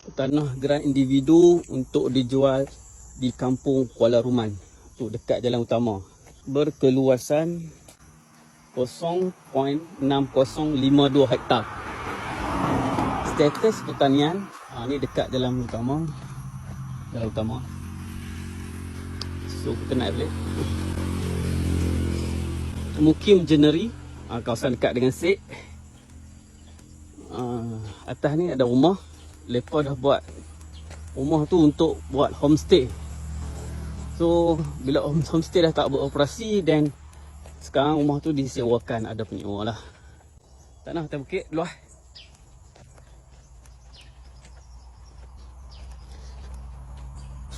tanah geran individu untuk dijual di kampung Kuala Ruman tu dekat jalan utama. Berkeluasan 0.6052 hektar. Status pertanian ha, ni dekat jalan utama. Jalan utama. So kita naik balik. Mukim Jeneri ha, kawasan dekat dengan Sik. Uh, atas ni ada rumah Lepas dah buat rumah tu untuk buat homestay. So bila home- homestay dah tak beroperasi then sekarang rumah tu disewakan ada penyewa lah. Tanah atas bukit luas.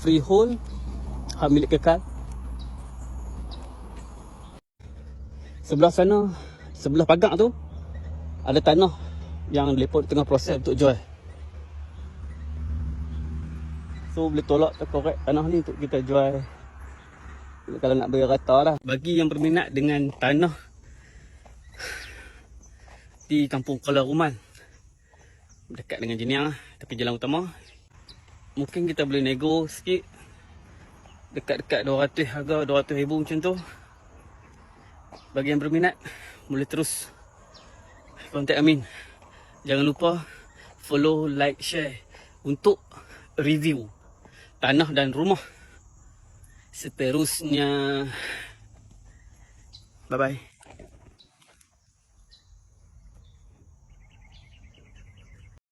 Freehold Hak milik kekal. Sebelah sana Sebelah pagar tu Ada tanah Yang lepot tengah proses untuk jual So boleh tolak ke korek tanah ni untuk kita jual. Kalau nak bagi rata lah. Bagi yang berminat dengan tanah Di kampung Kuala Ruman. Dekat dengan Jeniang lah Tepi jalan utama. Mungkin kita boleh nego sikit. Dekat-dekat 200 harga 200 ribu macam tu. Bagi yang berminat Boleh terus Contact Amin. Jangan lupa Follow, like, share Untuk review Tanah dan rumah. Seterusnya. Bye-bye